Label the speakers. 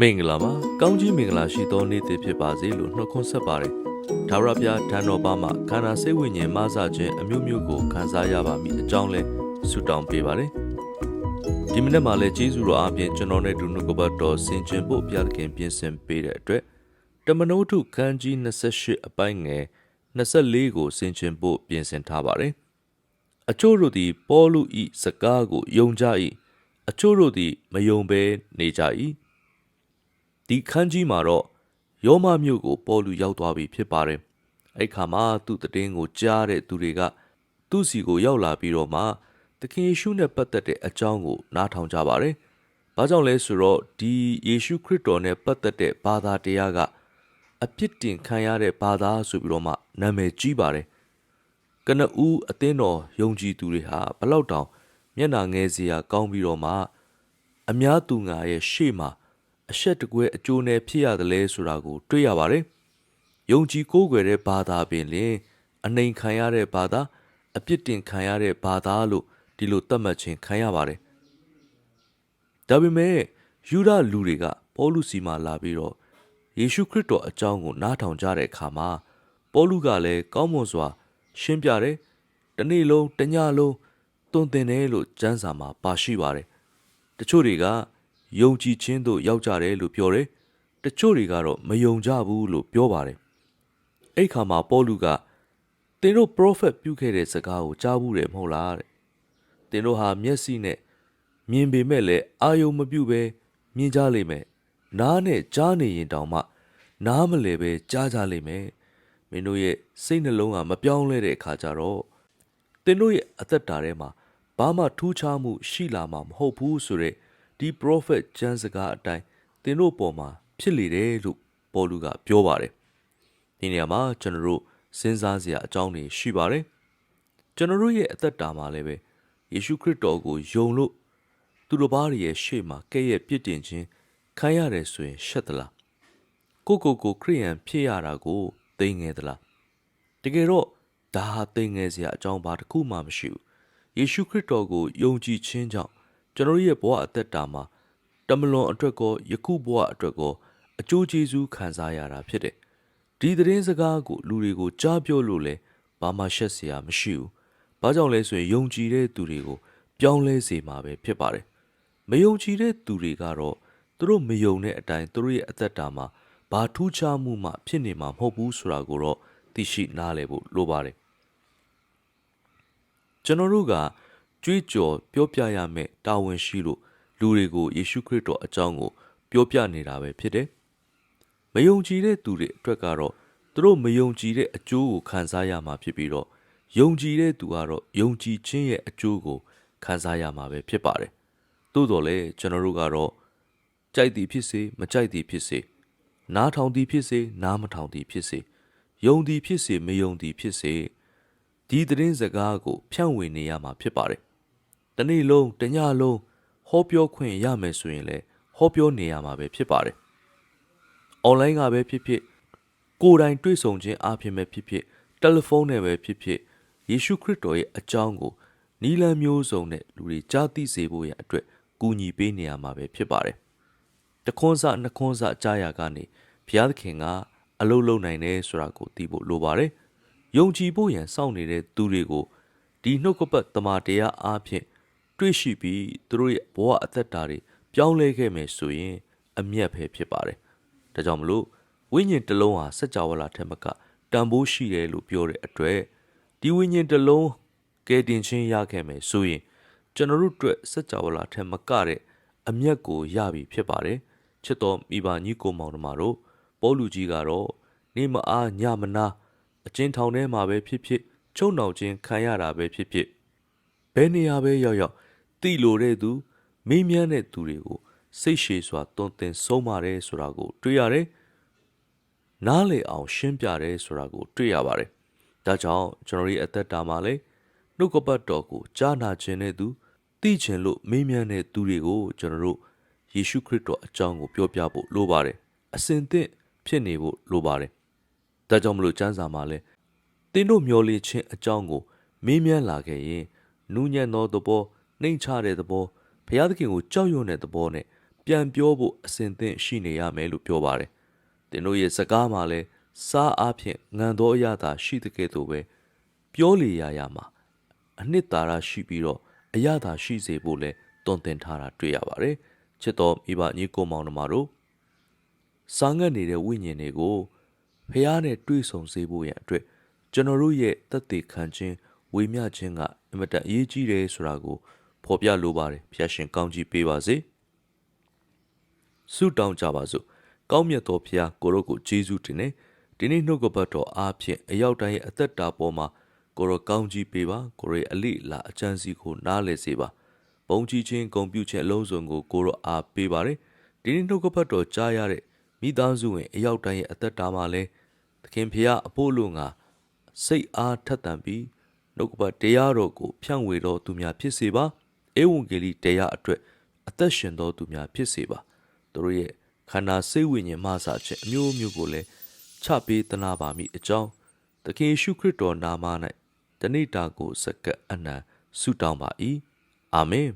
Speaker 1: မင်္ဂလာပါကောင်းကြီးမင်္ဂလာရှိသောနေ့တစ်ဖြစ်ပါစေလို့နှုတ်ခွန်းဆက်ပါတယ်ဒါဝရပြဓာန်တော်ပါမှာခန္ဓာစိတ်ဝိညာဉ်မဆခြင်းအမျိုးမျိုးကိုခံစားရပါမည်အကြောင်းလဲဆုတောင်းပေးပါတယ်ဒီမနေ့မှာလည်းကျေးဇူးတော်အပြင်ကျွန်တော်နဲ့ဒုနှုတ်ကပတ်တော်ဆင်ခြင်ဖို့ဘုရားသခင်ပြင်ဆင်ပေးတဲ့အတွက်တမန်တော်ထုခန်းကြီး28အပိုင်းငယ်24ကိုဆင်ခြင်ဖို့ပြင်ဆင်ထားပါတယ်အချို့တို့သည် ပေါလုဤစကားကိုယုံကြ၏အချို့တို့သည် မယုံဘဲနေကြ၏ ဒီခန်းကြီးမှာတော့ယောမမြို့ကိုပေါ်လူရောက်သွားပြီဖြစ်ပါတယ်အဲ့ခါမှာသူ့တည်င်းကိုကြားတဲ့သူတွေကသူ့စီကိုရောက်လာပြီးတော့မှသခင်ယေရှုနဲ့ပတ်သက်တဲ့အကြောင်းကိုနားထောင်ကြပါတယ်။ဘာကြောင့်လဲဆိုတော့ဒီယေရှုခရစ်တော်နဲ့ပတ်သက်တဲ့ဘာသာတရားကအပြစ်တင်ခံရတဲ့ဘာသာဆိုပြီးတော့မှနာမည်ကြီးပါတယ်။ကနဦးအသင်းတော်ယုံကြည်သူတွေဟာဘလောက်တောင်မျက်နာငယ်စရာကောင်းပြီးတော့မှအများသူငါရဲ့ရှေ့မှာ အဆက်တကွဲအကျိုးနဲ့ဖြစ်ရတယ်လဲဆိုတာကို တွေ့ရပါတယ်။ယုံကြည်ကိုးကွယ်တဲ့ဘာသာပင်လင်အနှိမ်ခံရတဲ့ဘာသာအပြစ်တင်ခံရတဲ့ဘာသာလို့ဒီလိုသတ်မှတ်ခြင်းခံရပါတယ်။ဒါပေမဲ့ယူဒလူတွေကပေါလုစီမှာလာပြီးတော့ယေရှုခရစ်တော်အကြောင်းကိုနားထောင်ကြတဲ့အခါမှာပေါလုကလည်းကောင်းမွန်စွာ ရှင်းပြတယ်။တနေ့လုံးတညလုံးတွင်တင်တယ်လို့ကျမ်းစာမှာပါရှိပါတယ်။တချို့တွေက ယုံကြည်ခြင်းတို့ရောက်ကြတယ်လို့ပြောတယ်။တချို့တွေကတော့မယုံကြဘူးလို့ပြောပါတယ်။အဲ့ခါမှာပေါလုကသင်တို့ prophet ပြုခဲ့တဲ့စကားကိုကြားဘူးတယ်မဟုတ်လားတဲ့။သင်တို့ဟာမျက်စိနဲ့မြင်ပေမဲ့လည်းအာယုံမပြုတ်ပဲမြင်ကြလိမ့်မယ်။နားနဲ့ကြားနေရင်တောင်မှ နားမလဲပဲကြားကြလိမ့်မယ်။မင်းတို့ရဲ့စိတ်နှလုံးကမပြောင်းလဲတဲ့အခါကျတော့သင်တို့ရဲ့အသက်တာထဲမှာဘာမှထူးခြားမှုရှိလာမှာမဟုတ်ဘူးဆိုတဲ့ ဒီ prophet ကျမ်းစကားအတိုင်းသင်တို့ပေါ်မှာဖြစ်လေတယ်လို့ပေါ်လူကပြောပါတယ်ဒီနေရာမှာကျွန်တော်တို့စဉ်းစားစရာအကြောင်းတွေရှိပါတယ်ကျွန်တော်တို့ရဲ့အသက်တာမှာလည်းပဲယေရှုခရစ်တော်ကိုယုံလို့သူတို့ဘာတွေရဲ့ရှေ့မှာကဲ့ရဲ့ပြစ်တင်ခြင်းခံရတယ်ဆိုရင်ရှက်သလားကိုကိုကိုခရိယန်ဖြစ်ရတာကိုသိငယ်သလားတကယ်တော့ဒါဟာသိငယ်စရာအကြောင်းဘာတစ်ခုမှမရှိဘူးယေရှုခရစ်တော်ကိုယုံကြည်ခြင်းကြောင့် ကျွန်တော်ရဲ့ဘဝအသက်တာမှာတမလွန်အတွက်ကောယခုဘဝအတွက်ကောအကျိုးကျေးဇူးခံစားရတာဖြစ်တယ်။ဒီသတင်းစကားကိုလူတွေကိုကြားပြောလို့လဲဘာမှရှက်စရာမရှိဘူး။ဘာကြောင့်လဲဆိုရင်ယုံကြည်တဲ့သူတွေကိုပြောင်းလဲစေမှာပဲဖြစ်ပါတယ်။မယုံကြည်တဲ့သူတွေကတော့သူတို့မယုံတဲ့အတိုင်းသူတို့ရဲ့အသက်တာမှာဘာထူးခြားမှုမှဖြစ်နေမှာမဟုတ်ဘူးဆိုတာကိုတော့သိရှိနားလည်ဖို့လိုပါတယ်။ကျွန်တော်တို့က ကြွေးကြော်ပြောပြရမယ့်တာဝန်ရှိလို့လူတွေကိုယေရှုခရစ်တော်အကြောင်းကို ပြောပြနေတာပဲဖြစ်တယ်။မယုံကြည်တဲ့သူတွေအတွက်ကတော့သူတို့မယုံကြည်တဲ့အကျိုးကိုခံစားရမှာဖြစ်ပြီးတော့ယုံကြည်တဲ့သူကတော့ယုံကြည်ခြင်းရဲ့အကျိုးကိုခံစားရမှာပဲဖြစ်ပါတယ်။သို့တော်လည်းကျွန်တော်တို့ကတော့ကြိုက်သည်ဖြစ်စေမကြိုက်သည်ဖြစ်စေနားထောင်သည်ဖြစ်စေနားမထောင်သည်ဖြစ်စေယုံသည်ဖြစ်စေမယုံသည်ဖြစ်စေဒီသတင်းစကားကိုဖြန့်ဝေနေရမှာဖြစ်ပါတယ်။ တနေ့လုံးတညလုံးဟောပြောခွင့်ရမယ်ဆိုရင်လည်းဟောပြောနေရမှာပဲဖြစ်ပါတယ်။ online ကပဲဖြစ်ဖြစ်ကိုယ်တိုင်တွေ့ဆုံခြင်းအပြင်ပဲဖြစ်ဖြစ်တယ်လီဖုန်းနဲ့ပဲဖြစ်ဖြစ်ယေရှုခရစ်တော်ရဲ့အကြောင်းကိုနီလန်မျိုးစုံနဲ့လူတွေကြားသိစေဖို့ရအတွက်ကူညီပေးနေရမှာပဲဖြစ်ပါတယ်။တခွန်းစနှစ်ခွန်းစကြားရကနေဘုရားသခင်ကအလုလုံနိုင်တယ်ဆိုတာကိုသိဖို့လိုပါတယ်။ယုံကြည်ဖို့ရန်စောင့်နေတဲ့သူတွေကိုဒီနှုတ်ကပတ်တမန်တရားအားဖြင့် တွေ့ရှိပြီးသူတို့ရဲ့ဘဝအသက်တာတွေပြောင်းလဲခဲ့မယ်ဆိုရင် အမျက်ပဲဖြစ်ပါတယ်။ဒါကြောင့်မလို့ဝိညာဉ်တစ်လုံးဟာစัจ java လာထက်မကတန်ဖိုးရှိတယ်လို့ပြောတဲ့အတွက်ဒီဝိညာဉ်တစ်လုံးကဲတင်ချင်းရခဲ့မယ်ဆိုရင်ကျွန်တော်တို့အတွက်စัจ java လာထက်မကတဲ့အမျက်ကိုရပြီဖြစ်ပါတယ်။ချစ်တော်မိဘညီကိုမောင်တို့မှာတော့ပေါလူကြီးကတော့နေမအားညမနာအချင်းထောင်ထဲမှာပဲဖြစ်ဖြစ်ချုံနှောင်ခြင်းခံရတာပဲဖြစ်ဖြစ်ဘယ်နေရာပဲရောက်ရောက် တိလိုတဲ့သူမေးမြန်းတဲ့သူတွေကိုစိတ်ရှည်စွာတွန်းတင်ဆုံးမတယ်ဆိုတာကို တွေ့ရတယ်။နားလေအောင် ရှင်းပြတယ်ဆိုတာကို တွေ့ရပါတယ်။ဒါကြောင့်ကျွန်တော်ရဲ့အသက်တာမှာလည်းနှုတ်ကပတ်တော်ကိုကြားနာခြင်းတဲ့သူသိခြင်းလို့မေးမြန်းတဲ့သူတွေကိုကျွန်တော်တို့ယေရှုခရစ်တော်အကြောင်းကိုပြောပြဖို့လိုပါတယ်။အစဉ်သင့်ဖြစ်နေဖို့လိုပါတယ်။ဒါကြောင့်မလို့စံစာမှာလည်းတင်းတို့မျောလင့်ခြင်းအကြောင်းကိုမေးမြန်းလာခဲ့ရင်နူးညံ့သောသဘော နှိမ်ချတဲ့သဘောဘုရားသခင်ကိုကြောက်ရွံ့တဲ့သဘောနဲ့ပြန်ပြောဖို့အစဉ်သင့်ရှိနေရမယ်လို့ပြောပါတယ်သင်တို့ရဲ့စကားမှာလည်းစားအားဖြင့်ငံသောအရသာရှိတဲ့ကဲ့သို့ပဲပြောလေရရမှာအနှစ်သာရရှိပြီးတော့အရသာရှိစေဖို့လဲတွင်တင်ထားတာတွေ့ရပါတယ်ချစ်တော်မိဘညီကိုမောင်နှမတို့စားငတ်နေတဲ့ဝိညာဉ်တွေကိုဖះနဲ့တွေ့ဆုံစေဖို့ရန်အတွက်ကျွန်တော်တို့ရဲ့တက်သေးခံခြင်းဝေမျှခြင်းကအင်မတန်အရေးကြီးတယ်ဆိုတာကို ဖော်ပြလိုပါတယ်ဖះရှင်ကောင်းကြီးပေးပါစေဆုတောင်းကြပါစို့ကောင်းမြတ်သောဖះကိုရောကိုဂျေဇုတင်နေဒီနေ့နှုတ်ကပတ်တော်အားဖြင့်အရောက်တိုင်းရဲ့အသက်တာပေါ်မှာကိုရောကောင်းကြီးပေးပါကိုရောအလိလာအချမ်းစီကိုနားလည်စေပါဘုံကြီးချင်းဂုံပြုခြင်းအလုံးစုံကိုကိုရောအားပေးပါတယ်ဒီနေ့နှုတ်ကပတ်တော်ကြားရတဲ့မိသားစုဝင်အရောက်တိုင်းရဲ့အသက်တာမှာလဲသခင်ဖျားအဖို့လို့ငါစိတ်အားထက်သန်ပြီးနှုတ်ကပတ်တရားတော်ကိုဖြန့်ဝေတော်သူများဖြစ်စေပါ ဧဝံဂေလိတရားအတွက်အသက်ရှင်တော်သူများဖြစ်စေပါသူတို့ရဲ့ခန္ဓာစိတ်ဝိညာဉ်မှစခြင်းအမျိုးမျိုးကိုလည်းချပေးသနာပါမိအကြောင်းသခင်ယေရှုခရစ်တော်နာမ၌တဏိတာကိုစက္ကပ်အနံဆုတောင်းပါ၏အာမင်